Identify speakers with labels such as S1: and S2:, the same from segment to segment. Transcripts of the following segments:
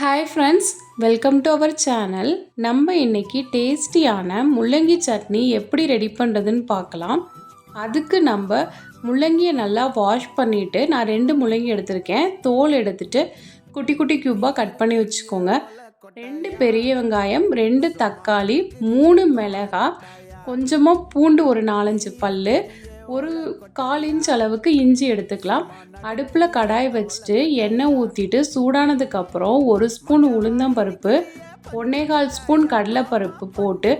S1: Hi friends welcome to our channel நம்ம இன்னைக்கு டேஸ்டியான முள்ளங்கி சட்னி எப்படி ரெடி பண்ணுறதுன்னு பார்க்கலாம். அதுக்கு நம்ம முள்ளங்கியை நல்லா வாஷ் பண்ணிவிட்டு நான் ரெண்டு முள்ளங்கி எடுத்திருக்கேன். தோல் எடுத்துட்டு குட்டி குட்டி க்யூப்பாக கட் பண்ணி வச்சுக்கோங்க. ரெண்டு பெரிய வெங்காயம் ரெண்டு தக்காளி மூணு மிளகாய் கொஞ்சமாக பூண்டு ஒரு நாலஞ்சு பல் ஒரு கால் இன்ச் அளவுக்கு இஞ்சி எடுத்துக்கலாம். அடுப்பில் கடாய் வச்சுட்டு எண்ணெய் ஊற்றிட்டு சூடானதுக்கப்புறம் ஒரு ஸ்பூன் உளுந்தம்பருப்பு ஒன்னே கால் ஸ்பூன் கடலைப்பருப்பு போட்டு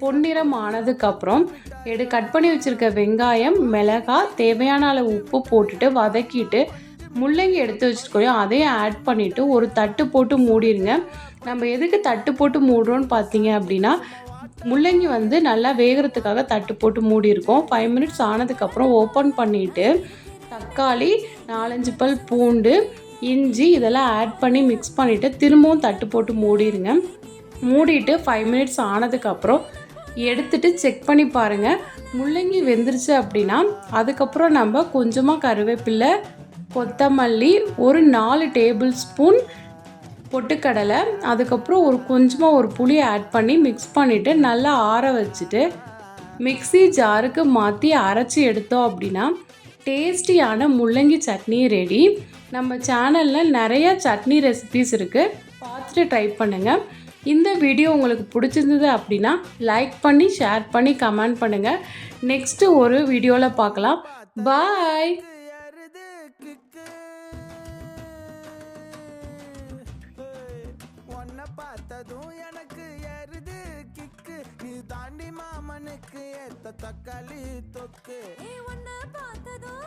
S1: பொன்னிறம் ஆனதுக்கப்புறம் எடு கட் பண்ணி வச்சுருக்க வெங்காயம் மிளகாய் தேவையான அளவு உப்பு போட்டுட்டு வதக்கிட்டு முள்ளங்கி எடுத்து வச்சுருக்கோம். அதையும் ஆட் பண்ணிவிட்டு ஒரு தட்டு போட்டு மூடிடுங்க நம்ம எதுக்கு தட்டு போட்டு மூடுறோன்னு பார்த்தீங்க அப்படின்னா முள்ளங்கி வந்து நல்லா வேகிறதுக்காக தட்டு போட்டு மூடி இருக்கோம் ஃபைவ் மினிட்ஸ் ஆனதுக்கப்புறம் ஓப்பன் பண்ணிவிட்டு தக்காளி நாலஞ்சு பல் பூண்டு இஞ்சி இதெல்லாம் ஆட் பண்ணி மிக்ஸ் பண்ணிவிட்டு திரும்பவும் தட்டு போட்டு மூடிடுங்க மூடிட்டு ஃபைவ் மினிட்ஸ் ஆனதுக்கப்புறம் எடுத்துட்டு செக் பண்ணி பாருங்கள் முள்ளங்கி வெந்துருச்சு அப்படின்னா அதுக்கப்புறம் நம்ம கொஞ்சமாக கருவேப்பிலை கொத்தமல்லி ஒரு நாலு டேபிள் ஸ்பூன் பொட்டுக்கடலை அதுக்கப்புறம் ஒரு கொஞ்சமாக ஒரு புளியை ஆட் பண்ணி மிக்ஸ் பண்ணிவிட்டு நல்லா ஆற வச்சுட்டு மிக்ஸி ஜாருக்கு மாற்றி அரைச்சி எடுத்தோம் அப்படின்னா டேஸ்டியான முள்ளங்கி சட்னி ரெடி நம்ம சேனலில் நிறைய சட்னி ரெசிபிஸ் இருக்குது பார்த்துட்டு ட்ரை பண்ணுங்கள் இந்த வீடியோ உங்களுக்கு பிடிச்சிருந்தது அப்படின்னா லைக் பண்ணி ஷேர் பண்ணி கமெண்ட் பண்ணுங்கள் நெக்ஸ்ட்டு ஒரு வீடியோவில் பார்க்கலாம். பாய்
S2: பார்த்ததும் எனக்கு ஏறுது கிக்கு. நீ தாண்டி மாமனுக்கு ஏத்த தக்காளி தொக்கு.
S3: நீ உன்னை பார்த்ததும்